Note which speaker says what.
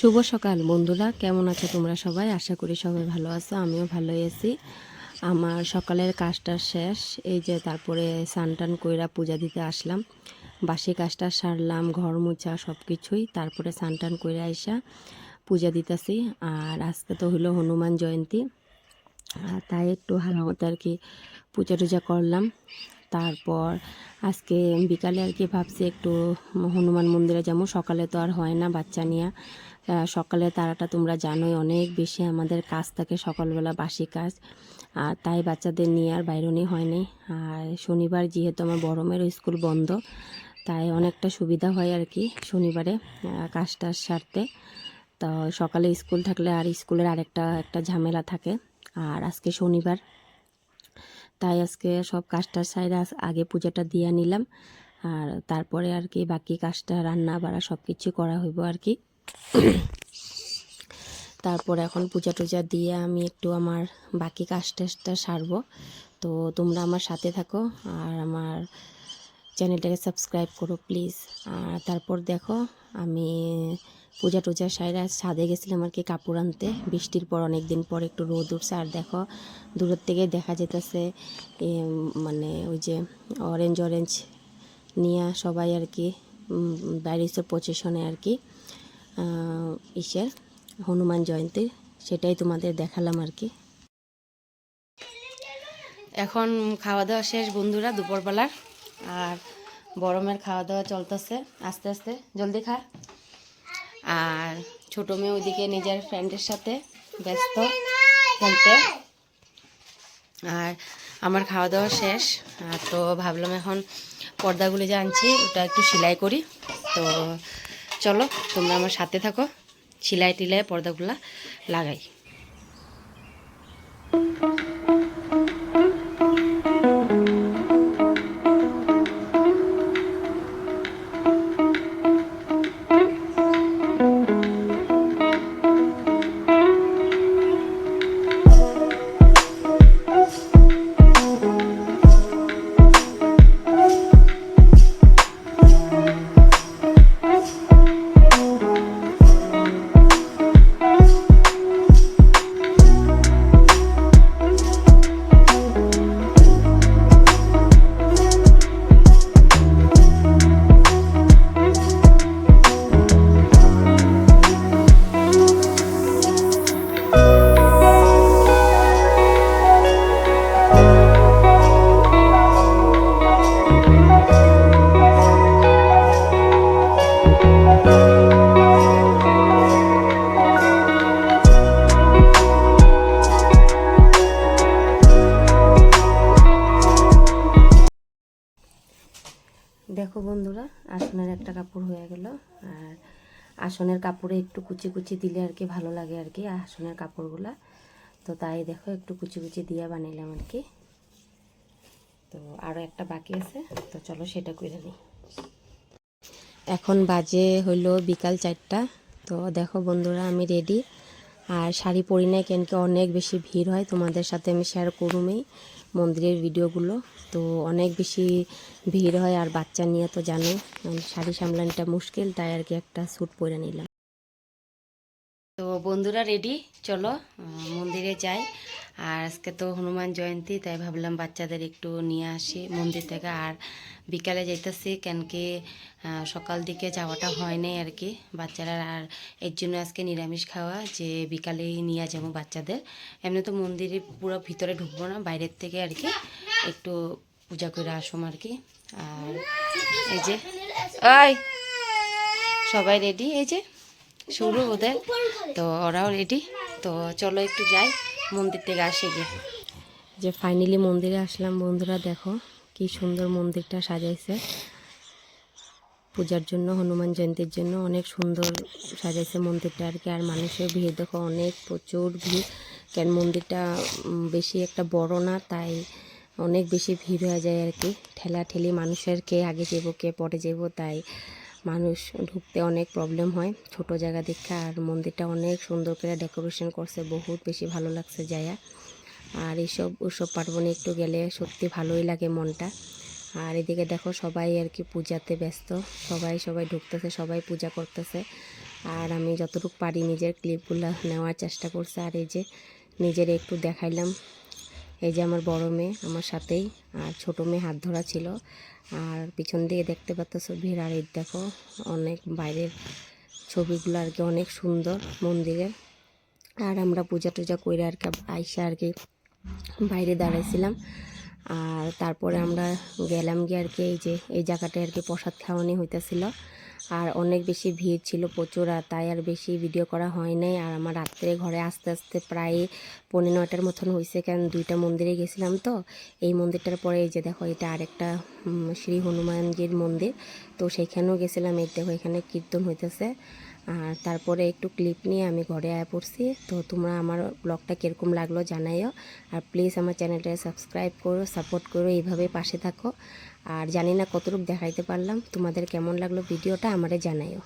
Speaker 1: শুভ সকাল বন্ধুরা, কেমন আছো তোমরা সবাই? আশা করি সবাই ভালো আছো, আমিও ভালোই আছি। আমার সকালের কাজটা শেষ, এই যে তারপরে সানটান কইরা পূজা দিতে আসলাম। বাসি কাজটা সারলাম, ঘর মোছা সব কিছুই তারপরে সানটান কইরা আইসা পূজা দিতেছি। আর আজকে তো হলো হনুমান জয়ন্তী, আর তাই একটু ভালো মতো আর কি পূজা টুজা করলাম। তারপর আজকে বিকালে আর কি ভাবছি একটু হনুমান মন্দিরে যাব। সকালে তো আর হয় না বাচ্চা নিয়ে। সকালে তারাটা তোমরা জানোই অনেক বেশি আমাদের কাজ থাকে সকালবেলা বাসি কাজ। আর তাই বাচ্চাদের নিয়ে আর বাইরনি হয়নি আর শনিবার যেহেতু আমার বড়মের স্কুল বন্ধ তাই অনেকটা সুবিধা হয় আর কি শনিবারে আহ, কাজটা সারতে। তো সকালে স্কুল থাকলে আর স্কুলের আরেকটা একটা ঝামেলা থাকে। আর আজকে শনিবার তাই আজকে সব কাজটার সাইডে আগে পূজাটা দিয়ে নিলাম। আর তারপরে আর কি বাকি কাজটা, রান্না বাড়া সব কিছু করা হইব আর কি। তারপর এখন পূজা টুজা দিয়ে আমি একটু আমার বাকি কাজ টাজটা সারবো। তো তোমরা আমার সাথে থাকো আর আমার চ্যানেলটাকে সাবস্ক্রাইব করো প্লিজ। আর তারপর দেখো আমি পূজা টুজা সাইরা ছাদে গেছিলাম আর কি কাপড় আনতে। বৃষ্টির পর অনেক দিন পর একটু রোদ উঠছে। আর দেখো, দূরের থেকে দেখা যেতেছে মানে ওই যে অরেঞ্জ অরেঞ্জ নিয়ে সবাই আর কি ব্যারিসের পজিশনে আর কি ইসের হনুমান জয়ন্তী। সেটাই তোমাদের দেখালাম আর কি। এখন খাওয়া দাওয়া শেষ বন্ধুরা দুপুরবেলার। আর গরমের খাওয়া দাওয়া চলতেছে। আস্তে আস্তে, জলদি খা। আর ছোটো মেয়ে ওইদিকে নিজের ফ্রেন্ডের সাথে ব্যস্ত খেলতে। আর আমার খাওয়া দাওয়া শেষ তো ভাবলাম এখন পর্দাগুলো যে আনছি, ওটা একটু সেলাই করি। তো চলো, তোমরা আমার সাথে থাকো সেলাই টিলাই পর্দাগুলা লাগাই। দেখো বন্ধুরা, আসনের একটা কাপড় হয়ে গেল। আর আসনের কাপড়ে একটু কুচি কুচি দিলে আর কি ভালো লাগে আর কি আসনের কাপড়গুলা। তো তাই দেখো, একটু কুচি কুচি দিয়ে বানাইলাম আর কি। তো আরও একটা বাকি আছে, তো চলো সেটা করে নিই। এখন বাজে হইল বিকাল চারটা। তো দেখো বন্ধুরা, আমি রেডি আর শাড়ি পরি না কেন কি অনেক বেশি ভিড় হয়, তোমাদের সাথে আমি শেয়ার করুমই। মন্দিরের ভিডিওগুলো। তো অনেক বেশি ভিড় হয় আর বাচ্চা নিয়ে তো জানো শাড়ি সামলানিটা মুশকিল, তাই আর কি একটা স্যুট পরে নিলাম। তো বন্ধুরা রেডি চলো মন্দিরে যাই। আর আজকে তো হনুমান জয়ন্তী, তাই ভাবলাম বাচ্চাদের একটু নিয়ে আসি মন্দির থেকে। আর বিকালে যাইতেছি, কেন কি সকাল দিকে যাওয়াটা হয় নাই আর কি বাচ্চারা। আর এর জন্য আজকে নিরামিষ খাওয়া, যে বিকালেই নিয়ে যাব বাচ্চাদের। এমনি তো মন্দিরে পুরো ভিতরে ঢুকবো না, বাইরের থেকে আর কি একটু পূজা করে আসুম আর কি। আর এই যে ওই সবাই রেডি এই যে, শুরু ওদের। তো ওরাও রেডি তো চলো একটু যাই। মন্দির থেকে আসে গিয়ে। যে ফাইনালি মন্দিরে আসলাম, বন্ধুরা দেখো কি সুন্দর মন্দিরটা সাজাইছে। পূজার জন্য, হনুমান জয়ন্তীর জন্য অনেক সুন্দর সাজাইছে মন্দিরটা আর কি। আর মানুষের ভিড়, দেখো অনেক, প্রচুর ভিড়। কেন মন্দিরটা বেশি একটা বড় না, তাই অনেক বেশি ভিড় হয়ে যায় আর কি। ঠেলা ঠেলি মানুষের কে আগে যাব, কে পরে যাব, তাই মানুষ ঢুকতে অনেক প্রবলেম হয়। ছোট জায়গা দেখে আর মন্দিরটা অনেক সুন্দর করে ডেকোরেশন করছে, বহুত বেশি ভালো লাগছে জায়গা। আর এইসব উৎসব পার্বণে একটু গেলে সত্যি ভালোই লাগে মনটা। আর এদিকে দেখো সবাই আর কি পূজাতে ব্যস্ত, সবাই সবাই ঢুকতেছে, সবাই পূজা করতেছে। আর আমি যতটুকু পারি নিজের ক্লিপগুলো নেওয়ার চেষ্টা করছি। আর এই যে নিজের একটু দেখাইলাম এই যে আমার বড় মেয়ে আমার সাথেই, আর ছোট মেয়ে হাত ধরা ছিল। আর পিছন দিয়ে দেখতে পাচ্ছ ভিড়, আর দেখো অনেক বাইরের ছবিগুলো আর কি অনেক সুন্দর মন্দিরের আর আমরা পূজা টুজা করে আর কি আইসা আর কি বাইরে দাঁড়াইছিলাম। আর তারপরে আমরা গেলাম গিয়ে আর কি এই যে, এই জায়গাটায় আর কি প্রসাদ খাওয়ানি হইতেছিল। আর অনেক বেশি ভিড় ছিল প্রচুর, আর তাই আর বেশি ভিডিও করা হয় নাই। আর আমার রাত্রে ঘরে আস্তে আস্তে প্রায় পনেরো নয়টার মতন হয়েছে কারণ দুইটা মন্দিরে গেছিলাম তো। এই মন্দিরটার পরে এই যে দেখো, এটা আরেকটা শ্রী হনুমানজির মন্দির। তো সেইখানেও গেছিলাম। এই দেখো, এখানে কীর্তন হইতেছে। আর তারপরে একটু ক্লিপ নিয়ে আমি ঘরে আয় পড়ছি। তো তোমরা আমার ব্লগটা কীরকম লাগল জানাইও। আর প্লিজ আমার চ্যানেলটা সাবস্ক্রাইব করো সাপোর্ট করো, এইভাবে পাশে থাকো। আর জানি না কতটুকু দেখাইতে পারলাম। তোমাদের কেমন লাগল ভিডিওটা আমারে জানাইও।